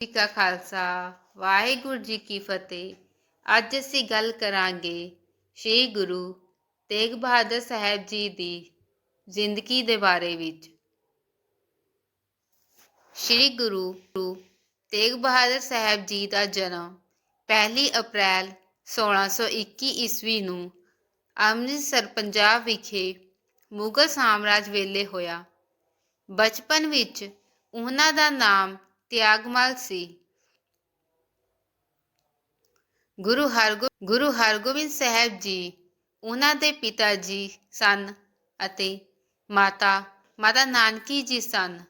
ਜੀ ਕਾ ਖਾਲਸਾ, ਵਾਹਿਗੁਰੂ ਜੀ ਕੀ ਫਤਿਹ। ਅੱਜ ਅਸੀਂ ਗੱਲ ਕਰਾਂਗੇ ਸ੍ਰੀ ਗੁਰੂ ਤੇਗ ਬਹਾਦਰ ਸਾਹਿਬ ਜੀ ਦੀ ਜ਼ਿੰਦਗੀ ਦੇ ਬਾਰੇ ਵਿੱਚ। ਸ੍ਰੀ ਗੁਰੂ ਗੁਰੂ ਤੇਗ ਬਹਾਦਰ ਸਾਹਿਬ ਜੀ ਦਾ ਜਨਮ 1 ਅਪ੍ਰੈਲ 1621 ਈਸਵੀ ਨੂੰ ਅੰਮ੍ਰਿਤਸਰ, ਪੰਜਾਬ ਵਿਖੇ ਮੁਗਲ ਸਾਮਰਾਜ ਵੇਲੇ ਹੋਇਆ। ਬਚਪਨ ਵਿੱਚ ਉਹਨਾਂ ਦਾ ਨਾਮ ਤਿਆਗਮਲ ਸੀ। ਗੁਰੂ ਹਰਗੋ ਗੁਰੂ ਹਰਗੋਬਿੰਦ ਸਾਹਿਬ ਜੀ, ਉਹਨਾਂ ਦੇ ਪਿਤਾ ਜੀ ਸਨ ਅਤੇ ਮਾਤਾ ਮਾਤਾ ਨਾਨਕੀ ਜੀ ਸਨ।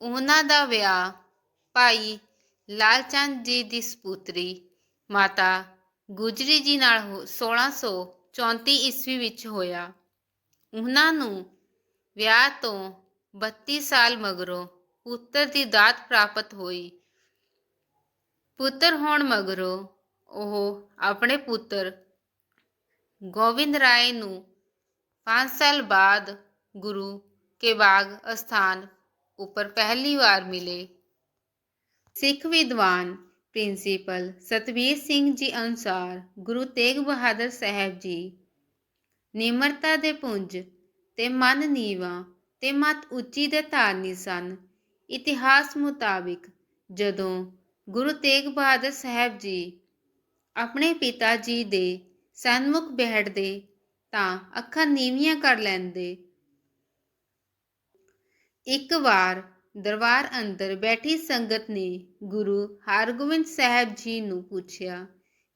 ਉਹਨਾਂ ਦਾ ਵਿਆਹ ਭਾਈ ਲਾਲਚੰਦ ਜੀ ਦੀ ਸੁਪੁੱਤਰੀ ਮਾਤਾ ਗੁਜਰੀ ਜੀ ਨਾਲ ਹੋ- 1634 ਈਸਵੀ ਵਿੱਚ ਹੋਇਆ। ਉਹਨਾਂ ਨੂੰ ਵਿਆਹ ਤੋਂ 32 ਸਾਲ ਮਗਰੋਂ ਪੁੱਤਰ ਦੀ ਦਾਤ ਪ੍ਰਾਪਤ ਹੋਈ। ਪੁੱਤਰ ਹੋਣ ਮਗਰੋਂ ਉਹ ਆਪਣੇ ਪੁੱਤਰ ਗੋਬਿੰਦ ਰਾਏ ਨੂੰ 5 ਸਾਲ ਬਾਅਦ ਗੁਰੂ ਕੇ ਬਾਗ ਅਸਥਾਨ ਉੱਪਰ ਪਹਿਲੀ ਵਾਰ ਮਿਲੇ। ਸਿੱਖ ਵਿਦਵਾਨ ਪ੍ਰਿੰਸੀਪਲ ਸਤਵੀਰ ਸਿੰਘ ਜੀ ਅਨੁਸਾਰ ਗੁਰੂ ਤੇਗ ਬਹਾਦਰ ਸਾਹਿਬ ਜੀ ਨਿਮਰਤਾ ਦੇ ਪੁੰਜ ਤੇ ਮਨ ਨੀਵਾ ਤੇ ਮਤ ਉੱਚੀ ਦੇ ਧਾਰਨੀ ਸਨ। ਇਤਿਹਾਸ ਮੁਤਾਬਿਕ ਜਦੋਂ ਗੁਰੂ ਤੇਗ ਬਹਾਦਰ ਸਾਹਿਬ ਜੀ ਆਪਣੇ ਪਿਤਾ ਜੀ ਦੇ ਸਨਮੁਖ ਬੈਠਦੇ ਤਾਂ ਅੱਖਾਂ ਨੀਵੀਆਂ ਕਰ ਲੈਂਦੇ। ਇੱਕ ਵਾਰ ਦਰਬਾਰ ਅੰਦਰ ਬੈਠੀ ਸੰਗਤ ਨੇ ਗੁਰੂ ਹਰਗੋਬਿੰਦ ਸਾਹਿਬ ਜੀ ਨੂੰ ਪੁੱਛਿਆ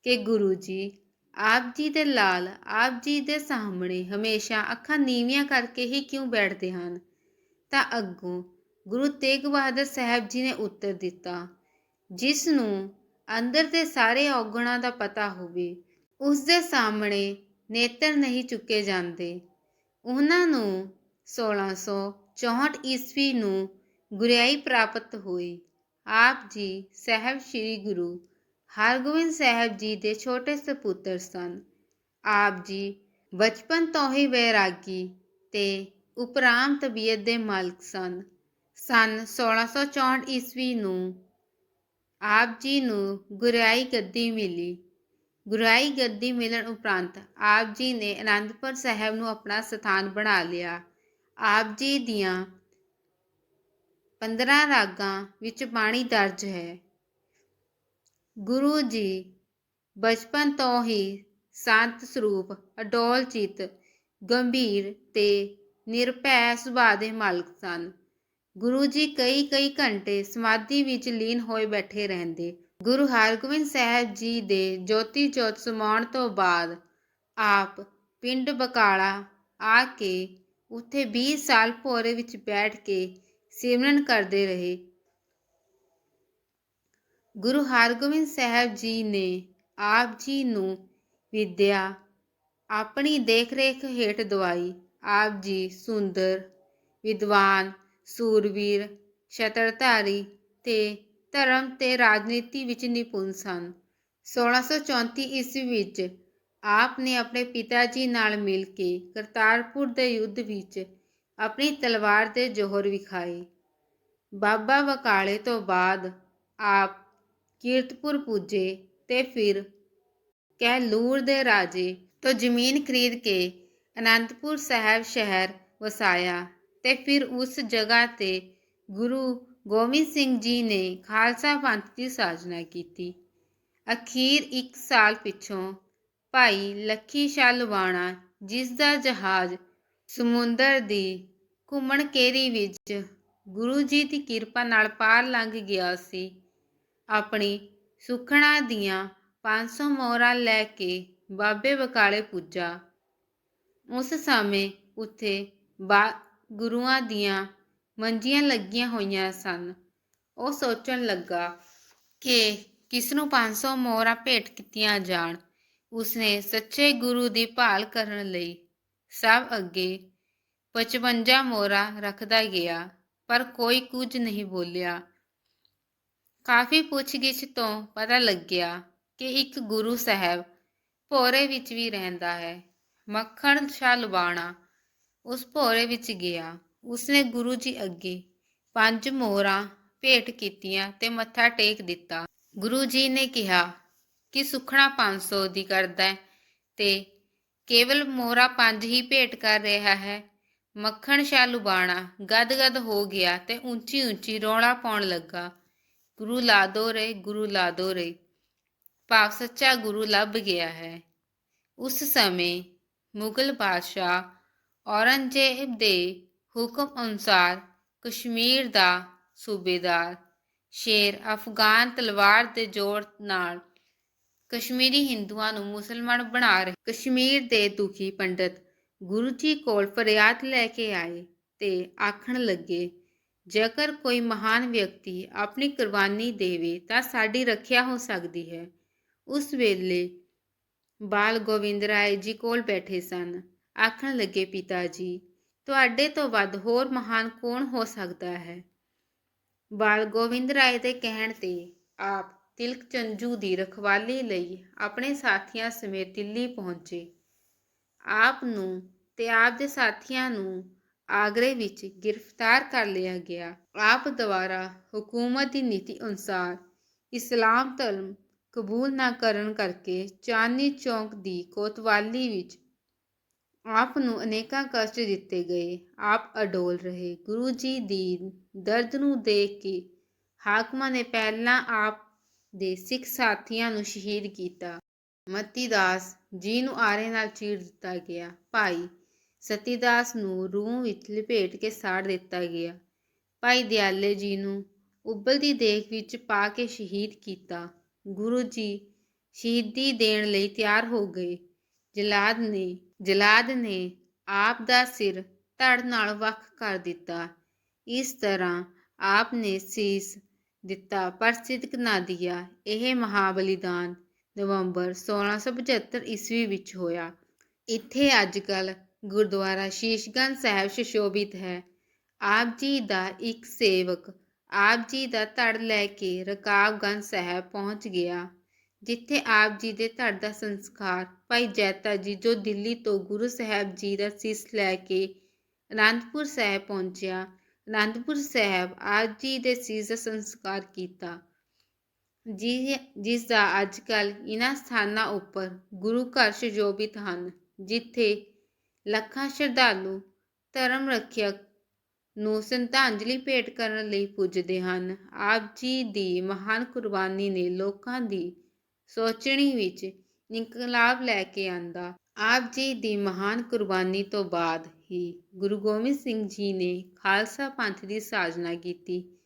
ਕਿ ਗੁਰੂ ਜੀ, ਆਪ ਜੀ ਦੇ ਲਾਲ, ਆਪ ਜੀ ਦੇ ਸਾਹਮਣੇ ਹਮੇਸ਼ਾ ਅੱਖਾਂ ਨੀਵੀਆਂ ਕਰਕੇ ਹੀ ਕਿਉਂ ਬੈਠਦੇ ਹਨ? ਤਾਂ ਅੱਗੋਂ ਗੁਰੂ ਤੇਗ ਬਹਾਦਰ ਸਾਹਿਬ ਜੀ ਨੇ ਉੱਤਰ ਦਿੱਤਾ, ਜਿਸ ਨੂੰ ਅੰਦਰ ਦੇ ਸਾਰੇ ਔਗਣਾਂ ਦਾ ਪਤਾ ਹੋਵੇ, ਉਸ ਦੇ ਸਾਹਮਣੇ ਨੇਤਰ ਨਹੀਂ ਚੁੱਕੇ ਜਾਂਦੇ। ਉਹਨਾਂ ਨੂੰ 1664 ਈਸਵੀ ਨੂੰ ਗੁਰਿਆਈ ਪ੍ਰਾਪਤ ਹੋਈ। ਆਪ ਜੀ ਸਾਹਿਬ ਸ੍ਰੀ ਗੁਰੂ ਹਰਗੋਬਿੰਦ ਸਾਹਿਬ ਜੀ ਦੇ ਛੋਟੇ ਸੁਪੁੱਤਰ ਸਨ। ਆਪ ਜੀ ਬਚਪਨ ਤੋਂ ਹੀ ਵੈਰਾਗੀ ਤੇ ਉਪਰਾਮ ਤਬੀਅਤ ਦੇ ਮਾਲਕ ਸਨ। ਸਨ 1664 ਈਸਵੀ ਨੂੰ ਆਪ ਜੀ ਨੂੰ ਗੁਰਿਆਈ ਗੱਦੀ ਮਿਲੀ। ਗੁਰਿਆਈ ਗੱਦੀ ਮਿਲਣ ਉਪਰੰਤ ਆਪ ਜੀ ਨੇ ਅਨੰਦਪੁਰ ਸਾਹਿਬ ਨੂੰ ਆਪਣਾ ਸਥਾਨ ਬਣਾ ਲਿਆ। ਆਪ ਜੀ ਦੀਆਂ 15 ਰਾਗਾਂ ਵਿੱਚ ਬਾਣੀ ਦਰਜ ਹੈ। ਗੁਰੂ ਜੀ ਬਚਪਨ ਤੋਂ ਹੀ ਸੰਤ ਸਰੂਪ ਅਡੋਲ ਚਿਤ, ਗੰਭੀਰ ਤੇ ਨਿਰਭੈ ਸੁਭਾਅ ਦੇ ਮਾਲਕ ਸਨ। ਗੁਰੂ ਜੀ ਕਈ ਕਈ ਘੰਟੇ ਸਮਾਧੀ ਵਿੱਚ ਲੀਨ ਹੋਏ ਬੈਠੇ ਰਹਿੰਦੇ। ਗੁਰੂ ਹਰਗੋਬਿੰਦ ਸਾਹਿਬ ਜੀ ਦੇ ਜੋਤੀ ਜੋਤ ਸਮਾਉਣ ਤੋਂ ਬਾਅਦ ਆਪ ਪਿੰਡ ਬਕਾਲਾ ਆ ਕੇ ਉੱਥੇ 20 ਸਾਲ ਭੋਰੇ ਵਿੱਚ ਬੈਠ ਕੇ ਸਿਮਰਨ ਕਰਦੇ ਰਹੇ। ਗੁਰੂ ਹਰਗੋਬਿੰਦ ਸਾਹਿਬ ਜੀ ਨੇ ਆਪ ਜੀ ਨੂੰ ਵਿਦਿਆ, ਆਪਣੀ ਦੇਖਰੇਖ ਹੇਠ ਦਵਾਈ। ਆਪ ਜੀ ਸੁੰਦਰ, ਵਿਦਵਾਨ ਸੂਰਵੀਰ ਸ਼ਤਰਧਾਰੀ ਤੇ ਧਰਮ ਤੇ ਰਾਜਨੀਤੀ ਵਿੱਚ ਨਿਪੁੰਨ ਸਨ। 1634 ਈਸਵੀ ਵਿੱਚ ਆਪ ਨੇ ਆਪਣੇ ਪਿਤਾ ਜੀ ਨਾਲ ਮਿਲ ਕੇ ਕਰਤਾਰਪੁਰ ਦੇ ਯੁੱਧ ਵਿੱਚ ਆਪਣੀ ਤਲਵਾਰ ਦੇ ਜੋਹਰ ਵਿਖਾਏ। ਬਾਬਾ ਬਕਾਲੇ ਤੋਂ ਬਾਅਦ ਆਪ ਕੀਰਤਪੁਰ ਪੁੱਜੇ ਤੇ ਫਿਰ ਕਹਿਲੂਰ ਦੇ ਰਾਜੇ ਤੋਂ ਜ਼ਮੀਨ ਖਰੀਦ ਕੇ ਅਨੰਦਪੁਰ ਸਾਹਿਬ ਸ਼ਹਿਰ ਵਸਾਇਆ। ਤੇ ਫਿਰ ਉਸ ਜਗ੍ਹਾ ਤੇ ਗੁਰੂ ਗੋਬਿੰਦ ਸਿੰਘ ਜੀ ਨੇ ਖਾਲਸਾ ਪੰਥ ਦੀ ਸਾਜਨਾ ਕੀਤੀ। ਅਖੀਰ ਇੱਕ ਸਾਲ ਪਿੱਛੋਂ ਭਾਈ ਲੱਖੀ ਸ਼ਾਹ ਲਵਾਣਾ ਜਿਸ ਦਾ ਜਹਾਜ਼ ਸਮੁੰਦਰ ਦੀ ਘੁੰਮਣ ਕੇਰੀ ਵਿੱਚ ਗੁਰੂ ਜੀ ਦੀ ਕਿਰਪਾ ਨਾਲ ਪਾਰ ਲੰਘ ਗਿਆ ਸੀ, ਆਪਣੀ ਸੁਖਣਾ ਦੀਆਂ 500 ਮੋਹਰਾਂ ਲੈ ਕੇ ਬਾਬੇ ਬਕਾਲੇ ਪੁੱਜਾ। ਉਸ ਸਮੇਂ ਉੱਥੇ ਬਾ ਗੁਰੂਆਂ ਦੀਆਂ ਮੰਜੀਆਂ ਲੱਗੀਆਂ ਹੋਈਆਂ ਸਨ। ਉਹ ਸੋਚਣ ਲੱਗਾ ਕਿ ਕਿਸ ਨੂੰ 500 ਮੋਹਰਾਂ ਭੇਟ ਕੀਤੀਆਂ ਜਾਣ। ਉਸਨੇ ਸੱਚੇ ਗੁਰੂ ਦੀ ਭਾਲ ਕਰਨ ਲਈ ਸਭ ਅੱਗੇ 55 ਮੋਹਰਾਂ ਰੱਖਦਾ ਗਿਆ, ਪਰ ਕੋਈ ਕੁਝ ਨਹੀਂ ਬੋਲਿਆ। ਕਾਫੀ ਪੁੱਛਗਿੱਛ ਤੋਂ ਪਤਾ ਲੱਗਿਆ ਕਿ ਇੱਕ ਗੁਰੂ ਸਾਹਿਬ ਭੋਰੇ ਵਿੱਚ ਵੀ ਰਹਿੰਦਾ ਹੈ। ਮੱਖਣ ਸ਼ਾਹ ਲਵਾਣਾ ਉਸ ਭੋਰੇ ਵਿੱਚ ਗਿਆ। ਉਸਨੇ ਗੁਰੂ ਜੀ ਅੱਗੇ ਪੰਜ ਮੋਹਰਾਂ ਭੇਟ ਕੀਤੀਆਂ ਤੇ ਮੱਥਾ ਟੇਕ ਦਿੱਤਾ। ਗੁਰੂ ਜੀ ਨੇ ਕਿਹਾ ਕਿ ਸੁਖਣਾ 500 ਦੀ ਕਰਦਾ ਹੈ ਤੇ ਕੇਵਲ ਮੋਹਰਾ ਪੰਜ ਹੀ ਭੇਟ ਕਰ ਰਿਹਾ ਹੈ। ਮੱਖਣ ਸ਼ਾਹ ਲੁਬਾਣਾ ਗਦ-ਗਦ ਹੋ ਗਿਆ ਤੇ ਉੱਚੀ ਉੱਚੀ ਰੌਲਾ ਪਾਉਣ ਲੱਗਾ। ਗੁਰੂ ਲਾਦੋ ਰੇ ਗੁਰੂ ਲਾਦੋ ਰੇ ਭਾਵ ਸੱਚਾ ਗੁਰੂ ਲੱਭ ਗਿਆ ਹੈ। ਉਸ ਸਮੇਂ ਮੁਗਲ ਬਾਦਸ਼ਾਹ ਔਰੰਗਜ਼ੇਬ ਦੇ ਹੁਕਮ ਅਨੁਸਾਰ ਕਸ਼ਮੀਰ ਦਾ ਸੂਬੇਦਾਰ, ਸ਼ੇਰ ਅਫਗਾਨ ਤਲਵਾਰ ਦੇ ਜ਼ੋਰ ਨਾਲ ਕਸ਼ਮੀਰੀ ਹਿੰਦੂਆਂ ਨੂੰ ਮੁਸਲਮਾਨ ਬਣਾ ਰਹੇ। ਕਸ਼ਮੀਰ ਦੇ ਦੁਖੀ ਪੰਡਤ ਗੁਰੂ ਜੀ ਕੋਲ ਫਰਿਆਦ ਲੈ ਕੇ ਆਏ ਤੇ ਆਖਣ ਲੱਗੇ, ਜੇਕਰ ਕੋਈ ਮਹਾਨ ਵਿਅਕਤੀ ਆਪਣੀ ਕੁਰਬਾਨੀ ਦੇਵੇ ਤਾਂ ਸਾਡੀ ਰੱਖਿਆ ਹੋ ਸਕਦੀ ਹੈ। ਉਸ ਵੇਲੇ ਬਾਲ ਗੋਵਿੰਦ ਰਾਏ ਜੀ ਕੋਲ ਬੈਠੇ ਸਨ। ਆਖਣ ਲੱਗੇ ਪਿਤਾ ਜੀ ਤੁਹਾਡੇ ਤੋਂ ਵੱਧ ਹੋਰ ਮਹਾਨ ਕੌਣ ਹੋ ਸਕਦਾ ਹੈ? ਬਾਲ ਗੋਵਿੰਦ ਰਾਏ ਦੇ ਕਹਿਣ ਤੇ ਆਪ ਤਿਲਕ ਚੰਜੂ ਦੀ ਰਖਵਾਲੀ ਲਈ ਆਪਣੇ ਸਾਥੀਆਂ ਸਮੇਤ ਦਿੱਲੀ ਪਹੁੰਚੇ। ਆਪ ਨੂੰ ਤੇ ਆਪ ਦੇ ਸਾਥੀਆਂ ਨੂੰ ਆਗਰੇ ਵਿੱਚ ਗ੍ਰਿਫਤਾਰ ਕਰ ਲਿਆ ਗਿਆ। ਆਪ ਦੁਆਰਾ ਹਕੂਮਤ ਦੀ ਨੀਤੀ ਅਨੁਸਾਰ ਇਸਲਾਮ ਧਰਮ ਕਬੂਲ ਨਾ ਕਰਨ ਕਰਕੇ ਚਾਂਦਨੀ ਚੌਂਕ ਦੀ ਕੋਤਵਾਲੀ ਵਿੱਚ ਆਪ ਨੂੰ ਅਨੇਕਾਂ ਕਸ਼ਟ ਦਿੱਤੇ ਗਏ। ਆਪ ਅਡੋਲ ਰਹੇ। ਗੁਰੂ ਜੀ ਦੀ ਦਰਦ ਨੂੰ ਦੇਖ ਕੇ ਹਾਕਮਾਂ ਨੇ ਪਹਿਲਾਂ ਆਪ ਦੇ ਸਿੱਖ ਸਾਥੀਆਂ ਨੂੰ ਸ਼ਹੀਦ ਕੀਤਾ। ਮਤੀ ਦਾਸ ਜੀ ਨੂੰ ਆਰੇ ਨਾਲ ਚੀਰ ਦਿੱਤਾ ਗਿਆ। ਭਾਈ ਸਤੀਦਾਸ ਨੂੰ ਰੂਹ ਵਿੱਚ ਲਪੇਟ ਕੇ ਸਾੜ ਦਿੱਤਾ ਗਿਆ। ਭਾਈ ਦਿਆਲੇ ਜੀ ਨੂੰ ਉਬਲਦੀ ਦੇਖ ਵਿੱਚ ਪਾ ਕੇ ਸ਼ਹੀਦ ਕੀਤਾ। ਗੁਰੂ ਜੀ ਸ਼ਹੀਦੀ ਦੇਣ ਲਈ ਤਿਆਰ ਹੋ ਗਏ। ਜਲਾਦ ਨੇ ਜਲਾਦ ਨੇ ਆਪ ਦਾ ਸਿਰ ਧੜ ਨਾਲ ਵੱਖ ਕਰ ਦਿੱਤਾ। ਇਸ ਤਰ੍ਹਾਂ ਆਪ ਨੇ ਸੀਸ ਦਿੱਤਾ ਪਰ ਸਿਦਕ ਨਾ ਦਿਆ। ਇਹ ਮਹਾਬਲੀਦਾਨ ਨਵੰਬਰ 1675 ਈਸਵੀ ਵਿੱਚ ਹੋਇਆ। ਇੱਥੇ ਅੱਜਕੱਲ ਗੁਰਦੁਆਰਾ ਸ਼ੀਸ਼ਗੰਜ ਸਾਹਿਬ ਸੁਸ਼ੋਭਿਤ ਹੈ। ਆਪ ਜੀ ਦਾ ਇੱਕ ਸੇਵਕ ਆਪ ਜੀ ਦਾ ਧੜ ਲੈ ਕੇ ਰਕਾਬਗੰਜ ਸਾਹਿਬ ਪਹੁੰਚ ਗਿਆ, ਜਿੱਥੇ ਆਪ ਜੀ ਦੇ ਧੜ ਦਾ ਸੰਸਕਾਰ ਭਾਈ ਜੈਤਾ ਜੀ, ਜੋ ਦਿੱਲੀ ਤੋਂ ਗੁਰੂ ਸਾਹਿਬ ਜੀ ਦਾ ਸੀਸ ਲੈ ਕੇ ਅਨੰਦਪੁਰ ਸਾਹਿਬ ਪਹੁੰਚਿਆ। ਅਨੰਦਪੁਰ ਸਾਹਿਬ ਆਪ ਜੀ ਦੇ ਸੀਸ ਦਾ ਸੰਸਕਾਰ ਕੀਤਾ। ਜੀ, ਜਿਸ ਦਾ ਅੱਜ ਕੱਲ ਇਹਨਾਂ ਸਥਾਨਾਂ ਉੱਪਰ ਗੁਰੂ ਘਰ ਸੁਸ਼ੋਭਿਤ ਹਨ, ਜਿੱਥੇ ਲੱਖਾਂ ਸ਼ਰਧਾਲੂ ਧਰਮ ਰੱਖਿਅਕ ਨੂੰ ਸ਼ਰਧਾਂਜਲੀ ਭੇਟ ਕਰਨ ਲਈ ਪੁੱਜਦੇ ਹਨ। ਆਪ ਜੀ ਦੀ ਮਹਾਨ ਕੁਰਬਾਨੀ ਨੇ ਲੋਕਾਂ ਦੀ ਸੋਚਣੀ ਵਿੱਚ ਇਨਕਲਾਬ ਲੈ ਕੇ ਆਂਦਾ। ਆਪ ਜੀ ਦੀ ਮਹਾਨ ਕੁਰਬਾਨੀ ਤੋਂ ਬਾਅਦ ਹੀ ਗੁਰੂ ਗੋਬਿੰਦ ਸਿੰਘ ਜੀ ਨੇ ਖਾਲਸਾ ਪੰਥ ਦੀ ਸਾਜਨਾ ਕੀਤੀ।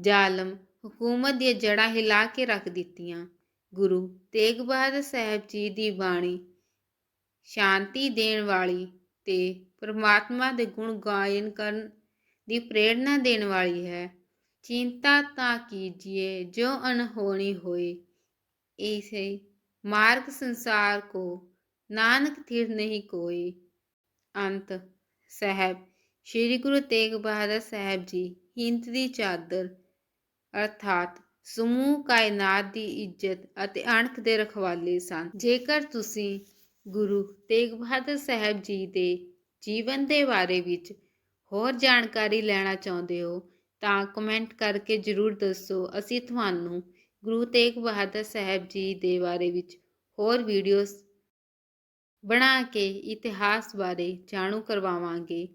ਜ਼ਾਲਮ ਹਕੂਮਤ ਦੀਆਂ ਜੜ੍ਹਾਂ ਹਿਲਾ ਕੇ ਰੱਖ ਦਿੱਤੀਆਂ। ਗੁਰੂ ਤੇਗ ਬਹਾਦਰ ਸਾਹਿਬ ਜੀ ਦੀ ਬਾਣੀ ਸ਼ਾਂਤੀ ਦੇਣ ਵਾਲੀ ਤੇ ਪ੍ਰਮਾਤਮਾ ਦੇ ਗੁਣ ਗਾਇਨ ਕਰਨ ਦੀ ਪ੍ਰੇਰਣਾ ਦੇਣ ਵਾਲੀ ਹੈ। ਚਿੰਤਾ ਤਾਂ ਕੀਜੀਏ, ਜੋ ਅਣਹੋਣੀ ਹੋਏ ऐसे मार्ग संसार को ਨਾਨਕ ਥਿਰ ਨਹੀਂ ਕੋਈ ਅੰਤ ਸਾਹਿਬ ਸ੍ਰੀ ਗੁਰੂ ਤੇਗ ਬਹਾਦਰ ਸਾਹਿਬ ਜੀ ਹਿੰਦ ਦੀ ਚਾਦਰ ਅਰਥਾਤ ਸਮੂਹ ਕਾਇਨਾਤ ਦੀ ਇੱਜ਼ਤ ਅਤੇ ਅਣਖ ਦੇ ਰਖਵਾਲੇ ਸਨ ਜੇਕਰ ਤੁਸੀਂ ਗੁਰੂ ਤੇਗ ਬਹਾਦਰ ਸਾਹਿਬ ਜੀ ਦੇ ਜੀਵਨ ਦੇ ਬਾਰੇ ਵਿੱਚ ਹੋਰ ਜਾਣਕਾਰੀ ਲੈਣਾ ਚਾਹੁੰਦੇ ਹੋ ਤਾਂ ਕਮੈਂਟ ਕਰਕੇ ਜ਼ਰੂਰ ਦੱਸੋ ਅਸੀਂ ਤੁਹਾਨੂੰ ਗੁਰੂ ਤੇਗ ਬਹਾਦਰ ਸਾਹਿਬ ਜੀ ਦੇ ਬਾਰੇ ਵਿੱਚ ਹੋਰ ਵੀਡੀਓਜ਼ ਬਣਾ ਕੇ ਇਤਿਹਾਸ ਬਾਰੇ ਜਾਣੂ ਕਰਵਾਵਾਂਗੇ।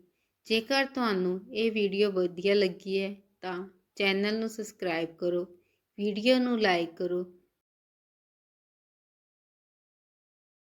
ਜੇਕਰ ਤੁਹਾਨੂੰ ਇਹ ਵੀਡੀਓ ਵਧੀਆ ਲੱਗੀ ਹੈ ਤਾਂ ਚੈਨਲ ਨੂੰ ਸਬਸਕ੍ਰਾਈਬ ਕਰੋ ਵੀਡੀਓ ਨੂੰ ਲਾਈਕ ਕਰੋ